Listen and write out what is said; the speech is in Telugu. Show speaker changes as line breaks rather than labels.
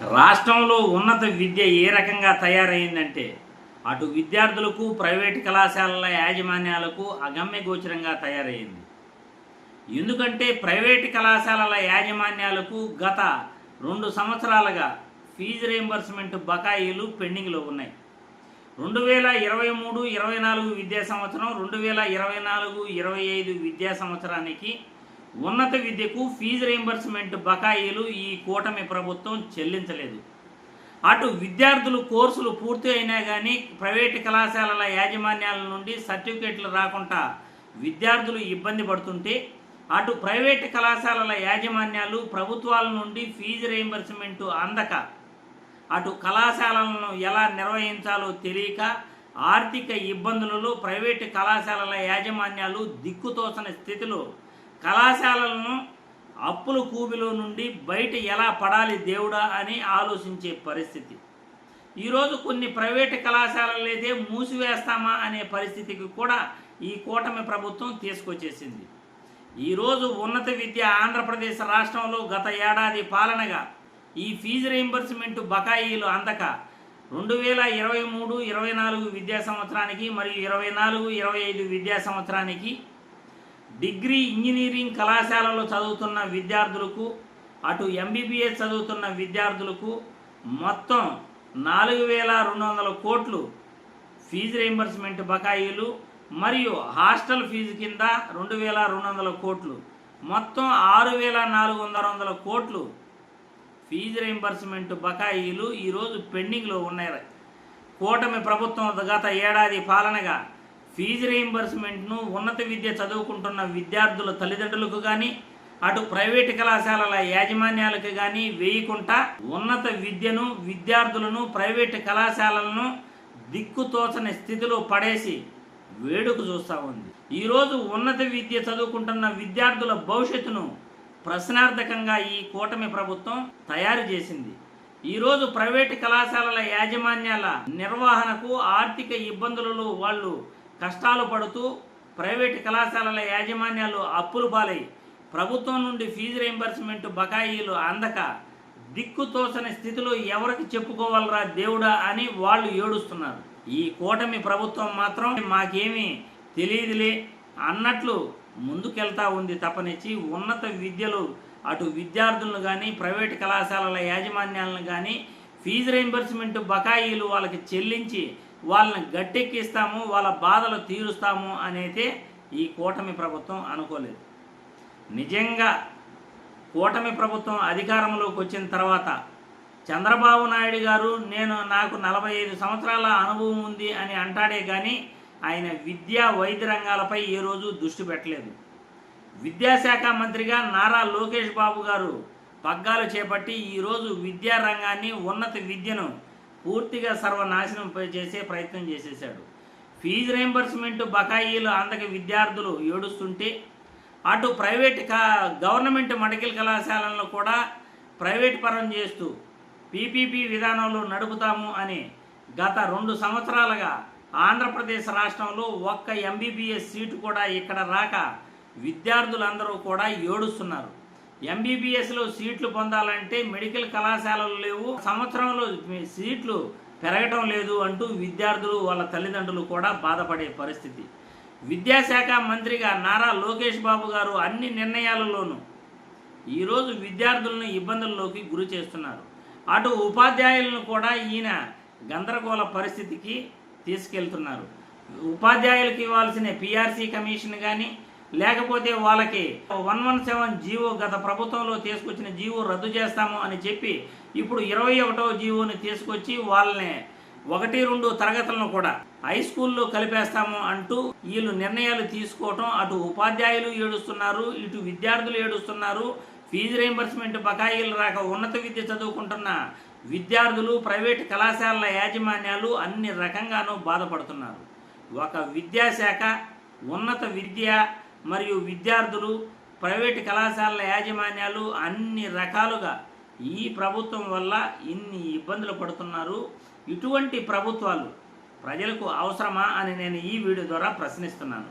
రాష్ట్రంలో ఉన్నత విద్య ఏ రకంగా తయారైందంటే అటు విద్యార్థులకు ప్రైవేటు కళాశాలల యాజమాన్యాలకు అగమ్య గోచరంగా తయారైంది. ఎందుకంటే ప్రైవేటు కళాశాలల యాజమాన్యాలకు గత రెండు సంవత్సరాలుగా ఫీజు రీంబర్స్మెంట్ బకాయిలు పెండింగ్లో ఉన్నాయి. రెండు వేల ఇరవై మూడు ఇరవై నాలుగు విద్యా సంవత్సరం రెండు వేల ఇరవై నాలుగు ఇరవై ఐదు విద్యా సంవత్సరానికి ఉన్నత విద్యకు ఫీజు రీయింబర్స్మెంట్ బకాయిలు ఈ కూటమి ప్రభుత్వం చెల్లించలేదు. అటు విద్యార్థులు కోర్సులు పూర్తి అయినా కానీ ప్రైవేటు కళాశాలల యాజమాన్యాల నుండి సర్టిఫికేట్లు రాకుండా విద్యార్థులు ఇబ్బంది పడుతుంటే అటు ప్రైవేటు కళాశాలల యాజమాన్యాలు ప్రభుత్వాల నుండి ఫీజు రీయింబర్స్మెంట్ అందక అటు కళాశాలలను ఎలా నిర్వహించాలో తెలియక ఆర్థిక ఇబ్బందులలో ప్రైవేటు కళాశాలల యాజమాన్యాలు దిక్కుతోచని స్థితిలో కళాశాలలను అప్పుల కూబిలో నుండి బయట ఎలా పడాలి దేవుడా అని ఆలోచించే పరిస్థితి. ఈరోజు కొన్ని ప్రైవేటు కళాశాలలైతే మూసివేస్తామా అనే పరిస్థితికి కూడా ఈ కూటమి ప్రభుత్వం తీసుకొచ్చేసింది. ఈరోజు ఉన్నత విద్య ఆంధ్రప్రదేశ్ రాష్ట్రంలో గత ఏడాది పాలనగా ఈ ఫీజు రీయింబర్స్మెంట్ బకాయిలు అందక రెండు వేల ఇరవై మూడు ఇరవై నాలుగు విద్యా సంవత్సరానికి మరియు ఇరవై నాలుగు ఇరవై ఐదు విద్యా సంవత్సరానికి డిగ్రీ ఇంజనీరింగ్ కళాశాలలో చదువుతున్న విద్యార్థులకు అటు ఎంబీబీఎస్ చదువుతున్న విద్యార్థులకు మొత్తం నాలుగు వేల రెండు వందల కోట్లు ఫీజు రీయింబర్స్మెంట్ బకాయిలు మరియు హాస్టల్ ఫీజు కింద రెండు వేల రెండు వందల కోట్లు. మొత్తం ఆరు వేల నాలుగు వందల వందల కోట్లు ఫీజు రీయింబర్స్మెంట్ బకాయిలు ఈరోజు పెండింగ్లో ఉన్నాయి. కూటమి ప్రభుత్వం గత ఏడాది పాలనగా ఫీజు రీయింబర్స్మెంట్ను ఉన్నత విద్య చదువుకుంటున్న విద్యార్థుల తల్లిదండ్రులకు కానీ అటు ప్రైవేటు కళాశాలల యాజమాన్యాలకు కానీ వేయకుండా ఉన్నత విద్యను విద్యార్థులను ప్రైవేటు కళాశాలలను దిక్కుతోచని స్థితిలో పడేసి వేడుక చూస్తూ ఉంది. ఈరోజు ఉన్నత విద్య చదువుకుంటున్న విద్యార్థుల భవిష్యత్తును ప్రశ్నార్థకంగా ఈ కూటమి ప్రభుత్వం తయారు చేసింది. ఈరోజు ప్రైవేటు కళాశాలల యాజమాన్యాల నిర్వహణకు ఆర్థిక ఇబ్బందులలో వాళ్ళు కష్టాలు పడుతూ ప్రైవేటు కళాశాలల యాజమాన్యాలు అప్పులు పాలై ప్రభుత్వం నుండి ఫీజు రీయింబర్స్మెంట్ బకాయిలు అందక దిక్కుతోసని స్థితిలో ఎవరికి చెప్పుకోవాలరా దేవుడా అని వాళ్ళు ఏడుస్తున్నారు. ఈ కూటమి ప్రభుత్వం మాత్రం మాకేమీ తెలియదులే అన్నట్లు ముందుకెళ్తా ఉంది తప్పనిచ్చి ఉన్నత విద్యలు అటు విద్యార్థులను కానీ ప్రైవేట్ కళాశాలల యాజమాన్యాలను కానీ ఫీజు రీయింబర్స్మెంట్ బకాయిలు వాళ్ళకి చెల్లించి వాళ్ళని గట్టెక్కిస్తాము వాళ్ళ బాధలు తీరుస్తాము అనేది ఈ కూటమి ప్రభుత్వం అనుకోలేదు. నిజంగా కూటమి ప్రభుత్వం అధికారంలోకి వచ్చిన తర్వాత చంద్రబాబు నాయుడు గారు నేను నాకు నలభై ఐదు సంవత్సరాల అనుభవం ఉంది అని అంటాడే కానీ ఆయన విద్యా వైద్య రంగాలపై ఏ రోజు దృష్టి పెట్టలేదు. విద్యాశాఖ మంత్రిగా నారా లోకేష్ బాబు గారు పగ్గాలు చేపట్టి ఈరోజు విద్యారంగాన్ని ఉన్నత విద్యను పూర్తిగా సర్వనాశనం చేసే ప్రయత్నం చేసేశాడు. ఫీజు రీంబర్స్మెంట్ బకాయిలు అందక విద్యార్థులు ఏడుస్తుంటే అటు ప్రైవేట్ కా గవర్నమెంట్ మెడికల్ కళాశాలలను కూడా ప్రైవేట్ పరం చేస్తూ పీపీపీ విధానంలో నడుపుతాము అని గత రెండు సంవత్సరాలుగా ఆంధ్రప్రదేశ్ రాష్ట్రంలో ఒక్క ఎంబీబీఎస్ సీటు కూడా ఇక్కడ రాక విద్యార్థులందరూ కూడా ఏడుస్తున్నారు. ఎంబీబీఎస్లో సీట్లు పొందాలంటే మెడికల్ కళాశాలలు లేవు. సంవత్సరంలో సీట్లు పెరగటం లేదు అంటూ విద్యార్థులు వాళ్ళ తల్లిదండ్రులు కూడా బాధపడే పరిస్థితి. విద్యాశాఖ మంత్రిగా నారా లోకేష్ బాబు గారు అన్ని నిర్ణయాలలోనూ ఈరోజు విద్యార్థులను ఇబ్బందుల్లోకి గురి చేస్తున్నారు. అటు ఉపాధ్యాయులను కూడా ఈయన గందరగోళ పరిస్థితికి తీసుకెళ్తున్నారు. ఉపాధ్యాయులకు ఇవ్వాల్సిన పిఆర్సీ కమిషన్ కానీ లేకపోతే వాళ్ళకి వన్ వన్ సెవెన్ జీవో గత ప్రభుత్వంలో తీసుకొచ్చిన జీవో రద్దు చేస్తాము అని చెప్పి ఇప్పుడు ఇరవై ఒకటో జీవోని తీసుకొచ్చి వాళ్ళని ఒకటి రెండు తరగతులను కూడా హై స్కూల్లో కలిపేస్తాము అంటూ వీళ్ళు నిర్ణయాలు తీసుకోవటం అటు ఉపాధ్యాయులు ఏడుస్తున్నారు ఇటు విద్యార్థులు ఏడుస్తున్నారు ఫీజు రీంబర్స్మెంట్ బకాయిలు రాక ఉన్నత విద్య చదువుకుంటున్న విద్యార్థులు ప్రైవేట్ కళాశాలల యాజమాన్యాలు అన్ని రకంగానూ బాధపడుతున్నారు. ఒక విద్యాశాఖ ఉన్నత విద్య మరియు విద్యార్థులు ప్రైవేట్ కళాశాలల యాజమాన్యాలు అన్ని రకాలుగా ఈ ప్రభుత్వం వల్ల ఇన్ని ఇబ్బందులు పడుతున్నారు. ఇటువంటి ప్రభుత్వాలు ప్రజలకు అవసరమా అని నేను ఈ వీడియో ద్వారా ప్రశ్నిస్తున్నాను.